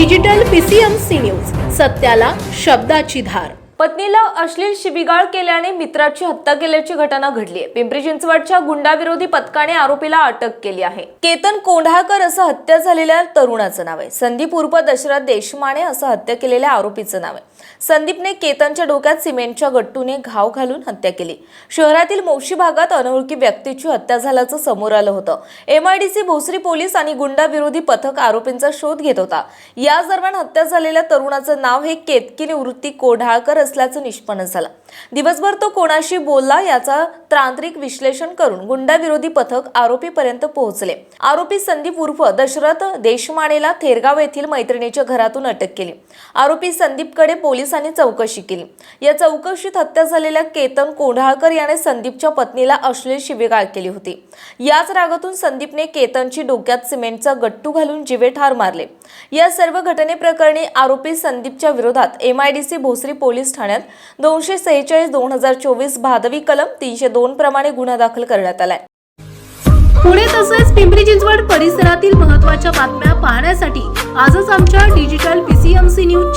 Digital PCM C news सत्याला शब्दाची धार. पत्नीला अश्लील शिबिगाळ केल्याने मित्राची हत्या केल्याची घटना घडली आहे पिंपरी चिंचवडच्या गुंडाविरोधी पथकाने आरोपीला अटक केली आहे. केतन कोंढाळकर असं हत्या झालेल्या तरुणाचं नाव आहे. संदीप उर्फ दशरथ देशमाने असं हत्या केलेल्या आरोपीचं नाव आहे. संदीपने केतनच्या डोक्यात सिमेंटच्या गट्टूने घाव घालून हत्या केली. शहरातील मोशी भागात अनोळखी व्यक्तीची हत्या झाल्याचं समोर आलं होतं. एमआयडीसी भोसरी पोलीस आणि गुंडाविरोधी पथक आरोपींचा शोध घेत होता. याच दरम्यान हत्या झालेल्या तरुणाचं नाव हे केतकी निवृत्ती कोढाळकर असल्याचं निष्पन्न झालं. दिवसभर तो कोणाशी बोलला याचा तांत्रिक विश्लेषण करून गुंडाविरोधी पथक आरोपीपर्यंत पोहोचले. आरोपी संदीप उर्फ दशरथ देशमानेला थेरगाव येथील मैत्रिणीच्या घरातून अटक केली. आरोपी संदीपकडे पोलिसांनी चौकशी केली. या चौकशीत हत्या झालेल्या केतन कोंढाळकर याने संदीपच्या पत्नीला अश्लील शिवीगाळ केली होती. याच रागातून संदीपने केतनची डोक्यात सिमेंटचा गट्टू घालून जिवे ठार मारले. या सर्व घटनेप्रकरणी आरोपी संदीपच्या विरोधात एमआयडीसी भोसरी पोलीस ठाण्यात दोनशे सेहेचाळीस दोन हजार चोवीस भादवी कलम तीनशे दोन प्रमाणे गुन्हा दाखल करण्यात आलाय. पुणे तसेच पिंपरी चिंचवड परिसरातील महत्त्वाच्या बातम्या पाहण्यासाठी आजच आमच्या डिजिटल पीसीएमसी न्यूज